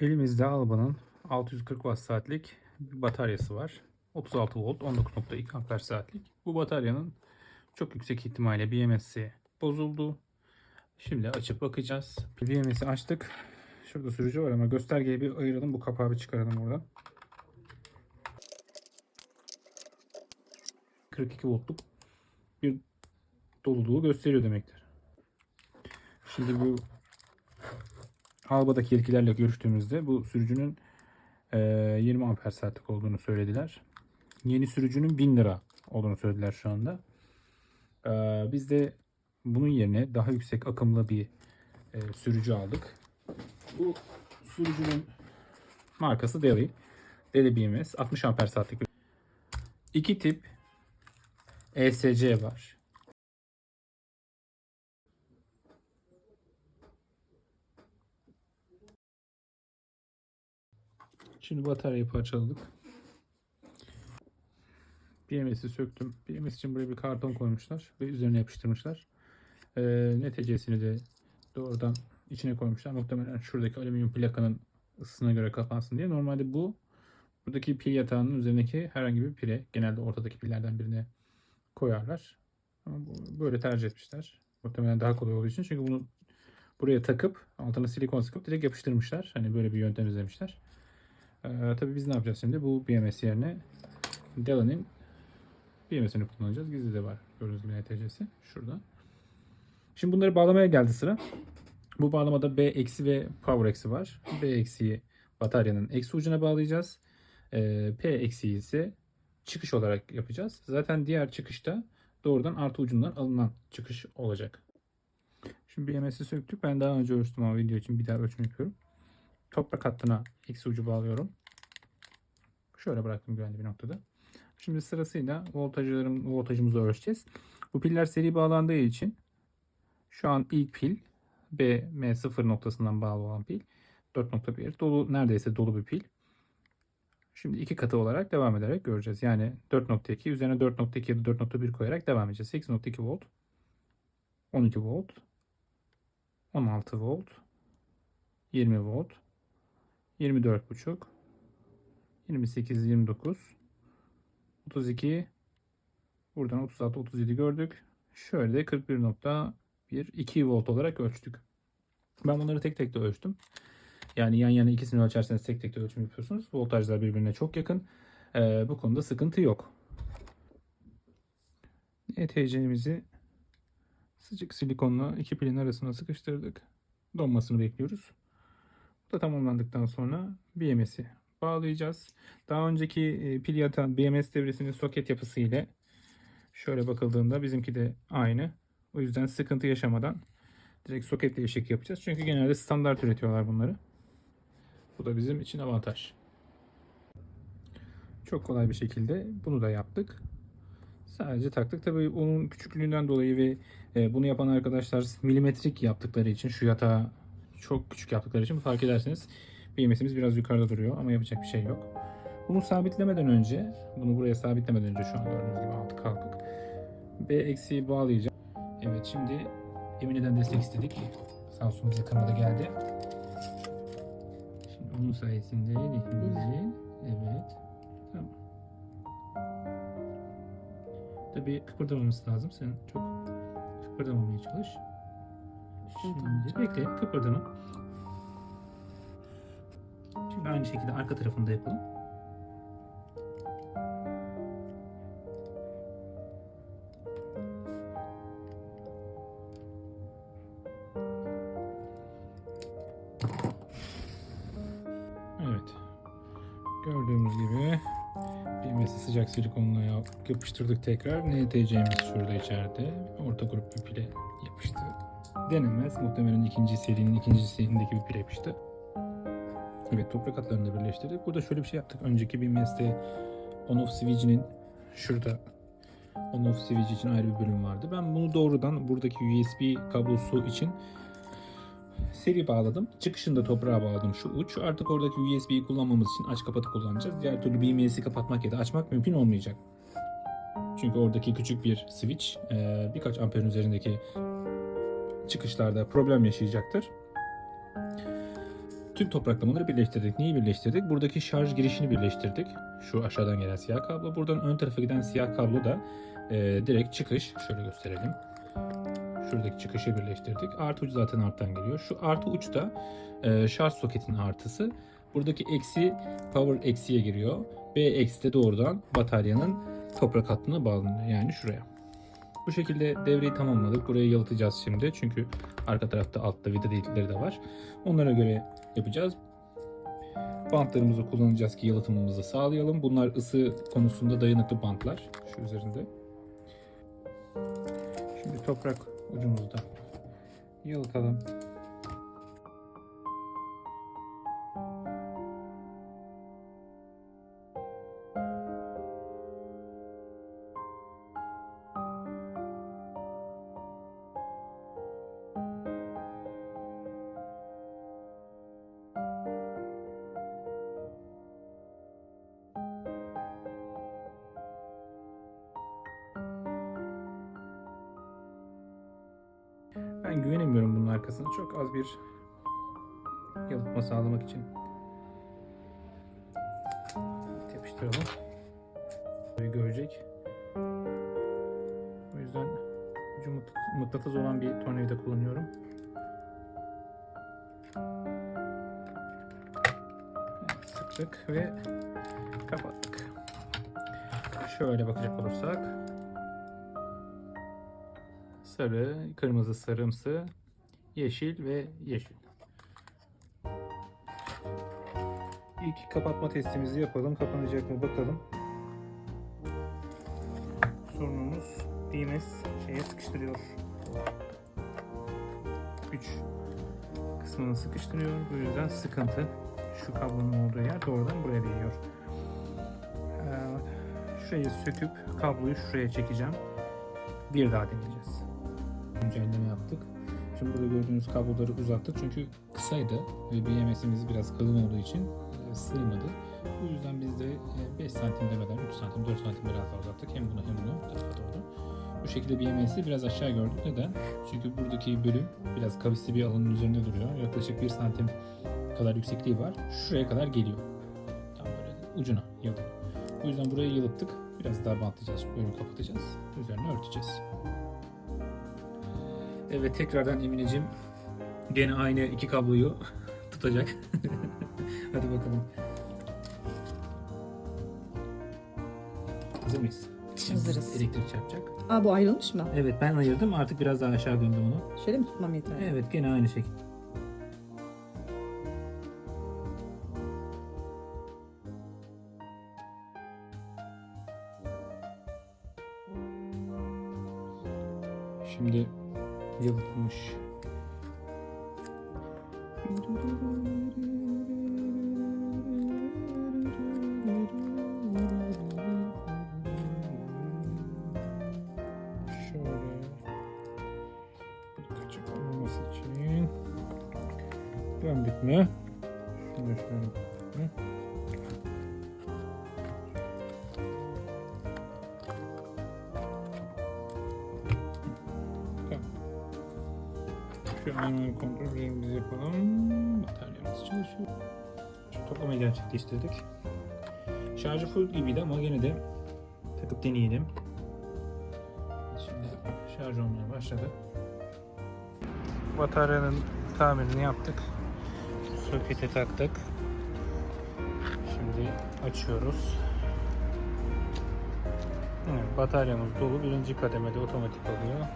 Elimizde Alba'nın 640 watt saatlik bir bataryası var. 36 volt 19.2 amper saatlik. Bu bataryanın çok yüksek ihtimalle BMS'i bozuldu. Şimdi açıp bakacağız. BMS'i açtık. Şurada sürücü var ama göstergeyi bir ayıralım. Bu kapağı bir çıkaralım oradan. 42 voltluk bir doluluğu gösteriyor demektir. Şimdi bu Alba'daki yetkililerle görüştüğümüzde bu sürücünün eee, 20 amper saatlik olduğunu söylediler. Yeni sürücünün 1000 lira olduğunu söylediler şu anda. Eee, biz de bunun yerine daha yüksek akımlı bir eee, sürücü aldık. Bu sürücünün markası Deli. Deli BMS 60 amper saatlik. İki tip ESC var. Şimdi bataryayı parçaladık. BMS'i söktüm. BMS için buraya bir karton koymuşlar ve üzerine yapıştırmışlar. Ee, NTC'sini de doğrudan içine koymuşlar. Muhtemelen şuradaki alüminyum plakanın ısısına göre kapansın diye. Normalde bu buradaki pil yatağının üzerindeki herhangi bir pile genelde ortadaki pillerden birine koyarlar. Ama böyle tercih etmişler. Muhtemelen daha kolay olduğu için. Çünkü bunu buraya takıp altına silikon sıkıp direkt yapıştırmışlar. Hani böyle bir yöntem izlemişler. Ee, tabii biz ne yapacağız şimdi? Bu BMS yerine Dell'in BMS'ini kullanacağız. Gizli de var. Gördüğünüz gibi NTC'si. Şurada. Şimdi bunları bağlamaya geldi sıra. Bu bağlamada B eksi ve power eksi var. B eksiyi bataryanın eksi ucuna bağlayacağız. Ee, P eksiyi ise çıkış olarak yapacağız. Zaten diğer çıkışta doğrudan artı ucundan alınan çıkış olacak. Şimdi BMS'i söktük. Ben daha önce ölçtüm ama video için bir daha ölçüm yapıyorum. Toprak hattına eksi ucu bağlıyorum. Şöyle bıraktım güvenli bir noktada. Şimdi sırasıyla voltajlarım, voltajımızı ölçeceğiz. Bu piller seri bağlandığı için şu an ilk pil BM0 noktasından bağlı olan pil 4.1 dolu neredeyse dolu bir pil. Şimdi iki katı olarak devam ederek göreceğiz. Yani 4.2 üzerine 4.2 ya da 4.1 koyarak devam edeceğiz. 8.2 volt 12 volt 16 volt 20 volt 24.5 28 29 32 buradan 36 37 gördük. Şöyle de 41.1 2 volt olarak ölçtük. Ben bunları tek tek de ölçtüm. Yani yan yana ikisini ölçerseniz tek tek de ölçüm yapıyorsunuz. Voltajlar birbirine çok yakın. Ee, bu konuda sıkıntı yok. ETC'mizi sıcak silikonla iki pilin arasına sıkıştırdık. Donmasını bekliyoruz. Da tamamlandıktan sonra BMS'i bağlayacağız. Daha önceki e, pil yatan BMS devresinin soket yapısı ile şöyle bakıldığında bizimki de aynı. O yüzden sıkıntı yaşamadan direkt soketle eşlik yapacağız. Çünkü genelde standart üretiyorlar bunları. Bu da bizim için avantaj. Çok kolay bir şekilde bunu da yaptık. Sadece taktık. Tabii onun küçüklüğünden dolayı ve e, bunu yapan arkadaşlar milimetrik yaptıkları için şu yatağı çok küçük yaptıkları için fark ederseniz BMS'imiz biraz yukarıda duruyor ama yapacak bir şey yok. Bunu sabitlemeden önce, bunu buraya sabitlemeden önce şu an gördüğünüz gibi altı kalkık. B eksiği bağlayacağım. Evet şimdi Emine'den destek istedik. Sağ olsun bize kırmada geldi. Şimdi onun sayesinde linkimizi evet. Tamam. Tabii kıpırdamamız lazım. Sen çok kıpırdamamaya çalış. Şimdi bekle kıpırdama. Şimdi aynı şekilde arka tarafında yapalım. Evet. Gördüğümüz gibi BMS'i sıcak silikonla yap- yapıştırdık tekrar. NTC'miz şurada içeride. Orta grup bir pile yapıştı. Denemez. Muhtemelen ikinci serinin ikinci serindeki bir pile yapıştı. Evet toprak hatlarını da birleştirdik. Burada şöyle bir şey yaptık. Önceki BMS'de on-off switch'inin şurada on-off switch için ayrı bir bölüm vardı. Ben bunu doğrudan buradaki USB kablosu için seri bağladım. Çıkışında toprağa bağladım şu uç. Artık oradaki USB'yi kullanmamız için aç kapatı kullanacağız. Diğer türlü BMS'i kapatmak ya da açmak mümkün olmayacak. Çünkü oradaki küçük bir switch birkaç amperin üzerindeki çıkışlarda problem yaşayacaktır. tüm topraklamaları birleştirdik. Neyi birleştirdik? Buradaki şarj girişini birleştirdik. Şu aşağıdan gelen siyah kablo. Buradan ön tarafa giden siyah kablo da e, direkt çıkış. Şöyle gösterelim. Şuradaki çıkışı birleştirdik. Artı uç zaten alttan geliyor. Şu artı uç da e, şarj soketinin artısı. Buradaki eksi power eksiye giriyor. B eksi de doğrudan bataryanın toprak hattına bağlanıyor. Yani şuraya. Bu şekilde devreyi tamamladık. Burayı yalıtacağız şimdi. Çünkü arka tarafta altta vida delikleri de var. Onlara göre yapacağız. Bantlarımızı kullanacağız ki yalıtımımızı sağlayalım. Bunlar ısı konusunda dayanıklı bantlar. Şu üzerinde. Şimdi toprak ucumuzda yalıtalım. Ben güvenemiyorum bunun arkasına. Çok az bir yalıtma sağlamak için. Yapıştıralım. Böyle görecek. O yüzden ucu mık- mıknatıs olan bir tornavida kullanıyorum. Sıktık ve kapattık. Şöyle bakacak olursak sarı, kırmızı, sarımsı, yeşil ve yeşil. İlk kapatma testimizi yapalım. Kapanacak mı bakalım. Sorunumuz DMS şeye sıkıştırıyor. Güç kısmını sıkıştırıyor. Bu yüzden sıkıntı. Şu kablonun olduğu yer doğrudan buraya değiyor. Ee, Şurayı söküp kabloyu şuraya çekeceğim. Bir daha deneyeceğiz güncelleme yaptık. Şimdi burada gördüğünüz kabloları uzattık çünkü kısaydı ve BMS'imiz biraz kalın olduğu için e, sığmadı. Bu yüzden biz de e, 5 santim demeden 3 santim 4 santim biraz daha uzattık. Hem bunu hem bunu bu tarafa doğru. Bu şekilde BMS'i biraz aşağı gördük. Neden? Çünkü buradaki bölüm biraz kavisli bir alanın üzerinde duruyor. Yaklaşık 1 santim kadar yüksekliği var. Şuraya kadar geliyor. Tam böyle ucuna yalıp. Bu yüzden burayı yalıttık. Biraz daha bantlayacağız. Bölümü kapatacağız. Üzerine örteceğiz. Evet tekrardan Emine'cim gene aynı iki kabloyu tutacak. Hadi bakalım. Hazır mıyız? Hazırız. Elektrik çarpacak. Aa bu ayrılmış mı? Evet ben ayırdım artık biraz daha aşağı gömdüm onu. Şöyle mi tutmam yeter? Evet gene aynı şekilde. Şimdi yalıtılmış. Şöyle küçük olmaması için gömdük mü? Şunu şöyle hı? Şu an kontrollerimizi yapalım. Bataryamız çalışıyor. Şu toplamayı gerçekleştirdik. Şarjı full gibiydi ama gene de takıp deneyelim. Şimdi şarj olmaya başladı. Bataryanın tamirini yaptık. Sokete taktık. Şimdi açıyoruz. Evet, bataryamız dolu. Birinci kademede otomatik oluyor.